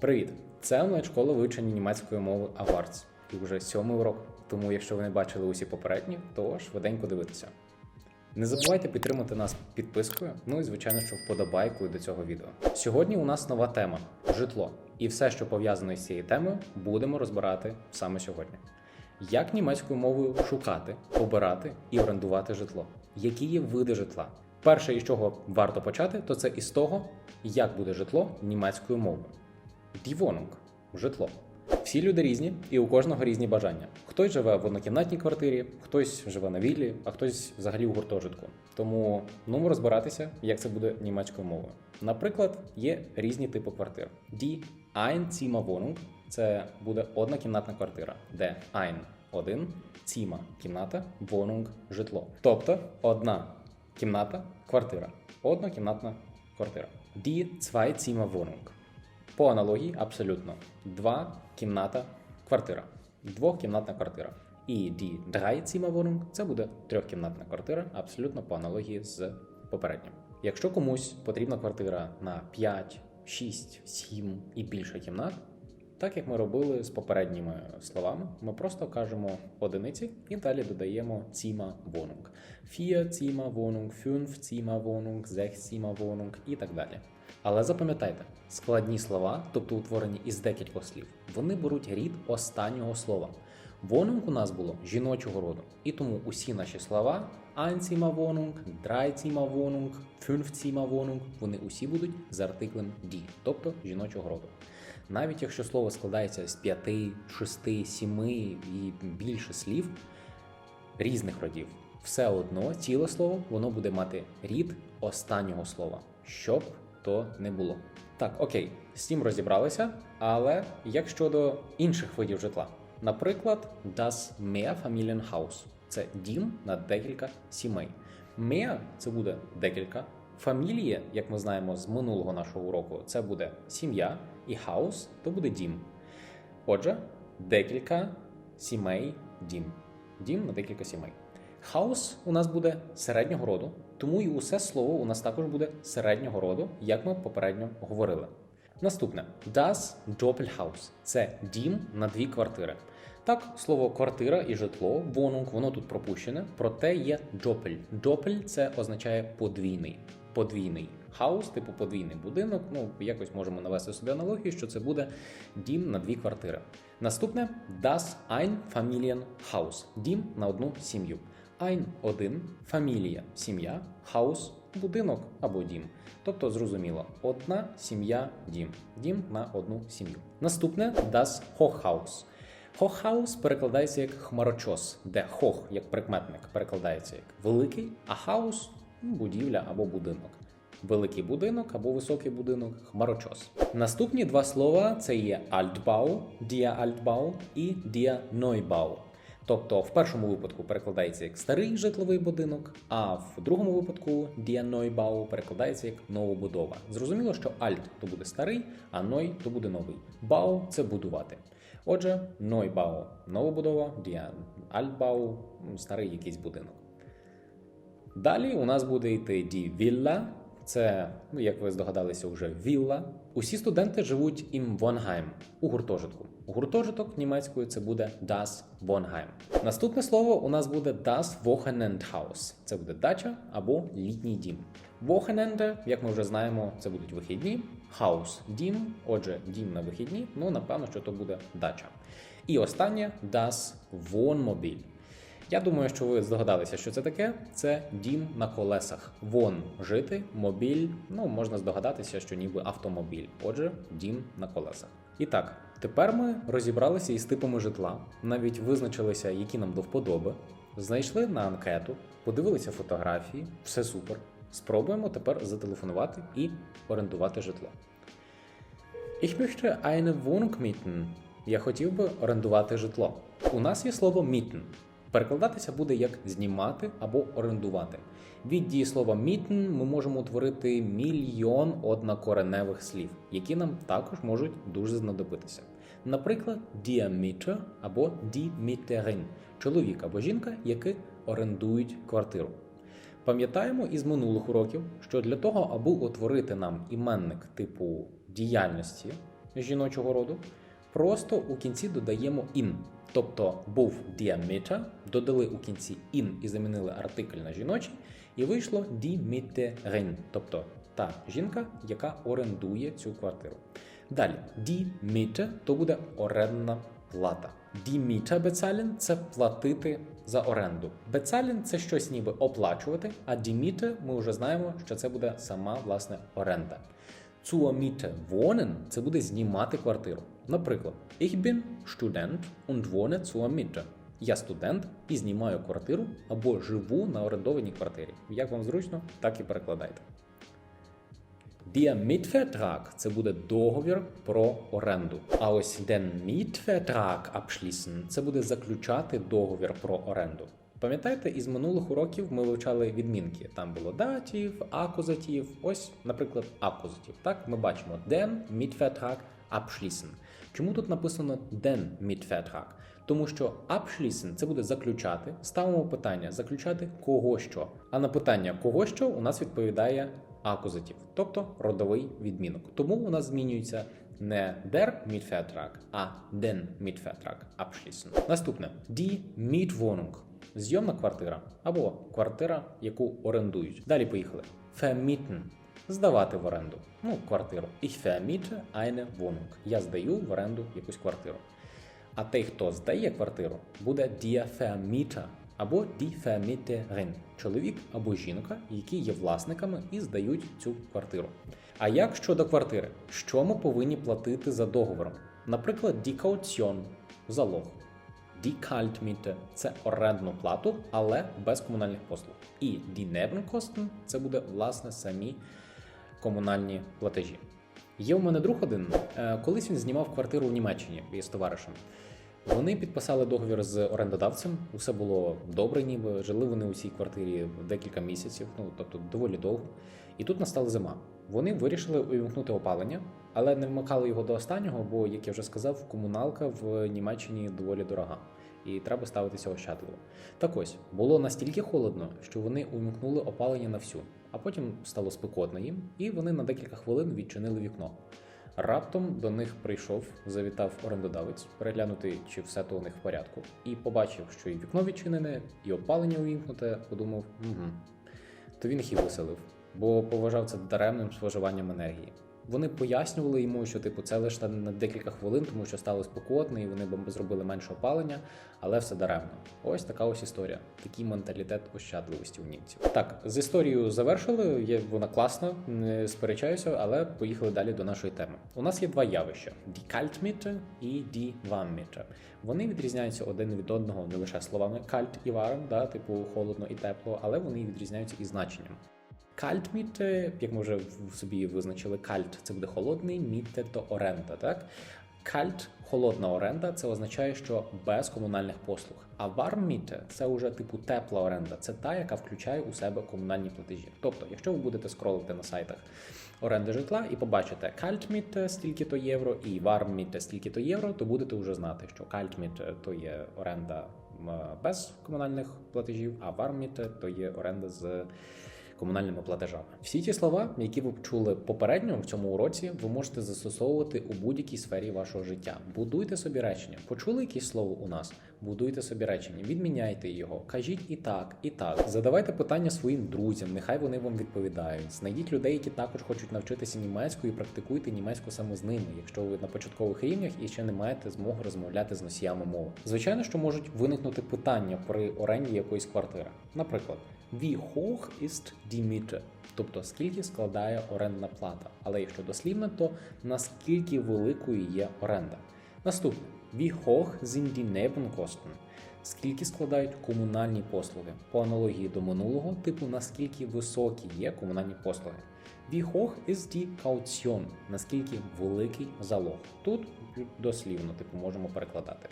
Привіт! Це онлайн-школа вивчення німецької мови Awards. І вже сьомий урок. Тому, якщо ви не бачили усі попередні, то швиденько дивитися. Не забувайте підтримати нас підпискою, ну і звичайно, що вподобайкою до цього відео. Сьогодні у нас нова тема житло. І все, що пов'язано з цією темою, будемо розбирати саме сьогодні. Як німецькою мовою шукати, обирати і орендувати житло? Які є види житла? Перше, із чого варто почати, то це із того, як буде житло німецькою мовою. Wohnung – житло. Всі люди різні, і у кожного різні бажання. Хтось живе в однокімнатній квартирі, хтось живе на віллі, а хтось взагалі у гуртожитку. Тому ну розбиратися, як це буде німецькою мовою. Наприклад, є різні типи квартир. Die Einzimmerwohnung – це буде однокімнатна квартира, де ein – один, Zimmer – кімната, Wohnung – житло. Тобто одна кімната, квартира, однокімнатна квартира. Die Zweizimmerwohnung – по аналогії, абсолютно. Два кімната квартира. Двохкімнатна квартира. І die Dreizimmerwohnung – це буде трьохкімнатна квартира, абсолютно по аналогії з попереднім. Якщо комусь потрібна квартира на 5, 6, 7 і більше кімнат, так як ми робили з попередніми словами, ми просто кажемо одиниці і далі додаємо Zimmerwohnung. Vier Zimmerwohnung, fünf Zimmerwohnung, sechs Zimmerwohnung і так далі. Але запам'ятайте, складні слова, тобто утворені із декількох слів, вони беруть рід останнього слова. Wohnung у нас було жіночого роду, і тому усі наші слова Einzimmerwohnung, Dreizimmerwohnung, Fünfzimmerwohnung, вони усі будуть з артиклем die, тобто жіночого роду. Навіть якщо слово складається з п'яти, шести, сіми і більше слів різних родів, все одно ціле слово воно буде мати рід останнього слова, щоб то не було. Так, окей, з цим розібралися, але як щодо інших видів житла? Наприклад, das Mehrfamilienhaus – це дім на декілька сімей. Mehr – це буде декілька. Фамілія, як ми знаємо з минулого нашого уроку, це буде сім'я, і хаус то буде дім. Отже, декілька сімей дім. Дім на декілька сімей. Хаус у нас буде середнього роду, тому і усе слово у нас також буде середнього роду, як ми попередньо говорили. Наступне das Doppelhaus – це дім на дві квартири. Так, слово квартира і житло, Wohnung, воно тут пропущене, проте є Doppel. Doppel – це означає подвійний. Подвійний хаус, типу подвійний будинок. Ну, якось можемо навести собі аналогію, що це буде дім на дві квартири. Наступне das Einfamilienhaus – дім на одну сім'ю. Ein – один, фамілія – сім'я, хаус – будинок або дім. Тобто, зрозуміло, одна сім'я дім. Дім на одну сім'ю. Наступне das Hochhaus. Hochhaus перекладається як хмарочос, де хох, як прикметник, перекладається як великий, а хаус ну, будівля або будинок. Великий будинок або високий будинок хмарочос. Наступні два слова це є Altbau, dia Altbau і dia Neubau. Тобто в першому випадку перекладається як старий житловий будинок, а в другому випадку Neubau перекладається як новобудова. Зрозуміло, що Alt то буде старий, а Neu то буде новий. Bau – це будувати. Отже, Neubau – новобудова, dia Altbau – старий якийсь будинок. Далі у нас буде йти die Villa. Це, ну як ви здогадалися, вже вілла. Усі студенти живуть im Wohnheim у гуртожитку. Гуртожиток німецькою це буде das Wohnheim. Наступне слово у нас буде das Wochenendhaus. Це буде дача або літній дім. Wochenende, як ми вже знаємо, це будуть вихідні. Haus – дім. Отже, дім на вихідні. Ну напевно, що то буде дача. І останнє das Wohnmobil. Я думаю, що ви здогадалися, що це таке. Це дім на колесах. Вон жити, мобіль. Ну можна здогадатися, що ніби автомобіль. Отже, дім на колесах. І так, тепер ми розібралися із типами житла, навіть визначилися, які нам до вподоби. Знайшли на анкету, подивилися фотографії, все супер. Спробуємо тепер зателефонувати і орендувати житло. Ich möchte eine Wohnung mieten. Я хотів би орендувати житло. У нас є слово mieten. Перекладатися буде як знімати або орендувати. Від дієслова mieten ми можемо утворити мільйон однокореневих слів, які нам також можуть дуже знадобитися. Наприклад, der або Mieterin – чоловік або жінка, які орендують квартиру. Пам'ятаємо із минулих уроків, що для того, аби утворити нам іменник типу діяльності, жіночого роду, просто у кінці додаємо in. Тобто був діаметр, додали у кінці in і замінили артикль на жіночий, і вийшло Mieterin, тобто та жінка, яка орендує цю квартиру. Далі, die то буде орендна плата. Die Miete bezahlen – це платити за оренду. Bezahlen – це щось ніби оплачувати, а die Miete ми вже знаємо, що це буде сама власне оренда. Zur Miete wohnen – це буде знімати квартиру. Наприклад, ich bin Student und wohne zur Miete. Я студент і знімаю квартиру або живу на орендованій квартирі. Як вам зручно, так і перекладайте. Der Mietvertrag – це буде договір про оренду. А ось den Mietvertrag abschließen – це буде заключати договір про оренду. Пам'ятаєте, із минулих уроків ми вивчали відмінки. Там було датів, акузатів. Ось, наприклад, акузатів. Так, ми бачимо den Mietvertrag abschließen. Чому тут написано den Mietvertrag? Тому що abschließen – це буде заключати. Ставимо питання заключати кого що. А на питання кого що у нас відповідає акузатив, тобто родовий відмінок. Тому у нас змінюється не der Mietvertrag, а den Mietvertrag abschließen. Наступне die Mietwohnung – зйомна квартира або квартира, яку орендують. Далі поїхали. Vermieten – здавати в оренду. Ну, квартиру. Ich vermiete eine Wohnung. Я здаю в оренду якусь квартиру. А той, хто здає квартиру, буде der Vermieter або Vermieterin – чоловік або жінка, які є власниками і здають цю квартиру. А як щодо квартири? Що ми повинні платити за договором? Наприклад, Kaution – залог. Kaltmiete – це орендну плату, але без комунальних послуг. І Nebenkosten – це буде власне самі комунальні платежі. Є у мене друг один. е, Колись він знімав квартиру в Німеччині із товаришем. Вони підписали договір з орендодавцем. Усе було добре, ніби жили вони у цій квартирі декілька місяців, ну тобто доволі довго. І тут настала зима. Вони вирішили увімкнути опалення, але не вмикали його до останнього, бо, як я вже сказав, комуналка в Німеччині доволі дорога. І треба ставитися ощадливо. Так ось було настільки холодно, що вони увімкнули опалення на всю, а потім стало спекотно їм, і вони на декілька хвилин відчинили вікно. Раптом до них прийшов, завітав орендодавець переглянути, чи все то у них в порядку, і побачив, що і вікно відчинене, і опалення увімкнуте, подумав, угу. То він їх і виселив, бо поважав це даремним споживанням енергії. Вони пояснювали йому, що типу це лише на декілька хвилин, тому що стало спекотно, і вони б зробили менше опалення, але все даремно. Ось така ось історія. Такий менталітет ощадливості у німців. Так, з історією завершили. Є вона класна, не сперечаюся, але поїхали далі до нашої теми. У нас є два явища: Kaltmiete і die Warmmiete. Вони відрізняються один від одного не лише словами kalt і warm, да, типу холодно і тепло, але вони відрізняються і значенням. Кальтміте, як ми вже собі визначили, кальт це буде холодний, міте то оренда. Так? Кальт холодна оренда це означає, що без комунальних послуг. А варміте це вже типу тепла оренда. Це та, яка включає у себе комунальні платежі. Тобто, якщо ви будете скролити на сайтах оренди житла і побачите кальтміте стільки то євро і варміте стільки то євро, то будете вже знати, що кальтміте то є оренда без комунальних платежів, а варміте то є оренда з комунальними платежами. Всі ті слова, які ви чули попередньо в цьому уроці, ви можете застосовувати у будь-якій сфері вашого життя. Будуйте собі речення. Почули якесь слово у нас? Будуйте собі речення, відміняйте його, кажіть і так, і так. Задавайте питання своїм друзям, нехай вони вам відповідають. Знайдіть людей, які також хочуть навчитися німецькою, і практикуйте німецьку саме з ними, якщо ви на початкових рівнях і ще не маєте змоги розмовляти з носіями мови. Звичайно, що можуть виникнути питання при оренді якоїсь квартири. Наприклад. Wie hoch ist die Miete? Тобто скільки складає орендна плата. Але якщо дослівно, то наскільки великою є оренда. Наступне Wie hoch sind die Nebenkosten? Скільки складають комунальні послуги? По аналогії до минулого, типу наскільки високі є комунальні послуги. Wie hoch ist die Kaution? Наскільки великий залог? Тут дослівно, типу, можемо перекладати.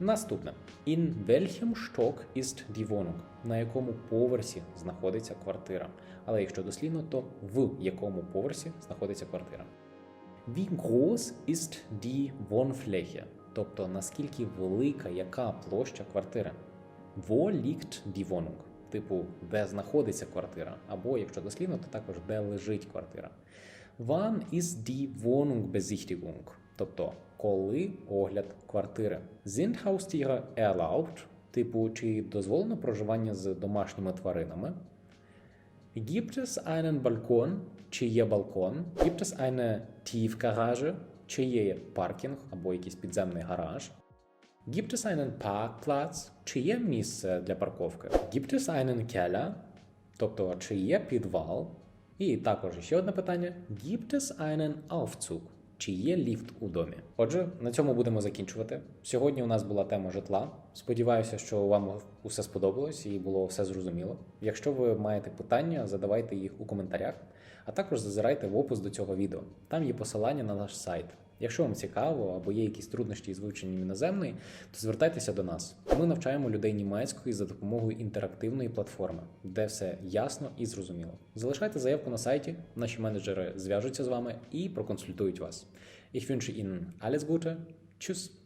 Наступне. In welchem Stock ist die Wohnung? На якому поверсі знаходиться квартира? Але якщо дослівно, то в якому поверсі знаходиться квартира? Wie groß ist die Wohnfläche? Тобто наскільки велика яка площа квартири? Liegt die Wohnung? Типу, де знаходиться квартира? Або, якщо дослівно, то також де лежить квартира. Wann ist die Wohnungsbesichtigung? тобто коли огляд квартири. Sind Haustiere erlaubt, типу, чи дозволено проживання з домашніми тваринами. Gibt es einen Balkon, чи є балкон? Gibt es eine Tiefgarage, чи є паркінг або якийсь підземний гараж? Gibt es einen Parkplatz, чи є місце для парковки? Gibt es einen Keller, тобто чи є підвал? І також ще одне питання: Gibt es einen Aufzug? Чи є ліфт у домі? Отже, на цьому будемо закінчувати. Сьогодні у нас була тема житла. Сподіваюся, що вам усе сподобалось і було все зрозуміло. Якщо ви маєте питання, задавайте їх у коментарях, а також зазирайте в опис до цього відео. Там є посилання на наш сайт. Якщо вам цікаво або є якісь труднощі з вивченням іноземної, то звертайтеся до нас. Ми навчаємо людей німецької за допомогою інтерактивної платформи, де все ясно і зрозуміло. Залишайте заявку на сайті, наші менеджери зв'яжуться з вами і проконсультують вас. Ich wünsche Ihnen alles Gute. Tschüss.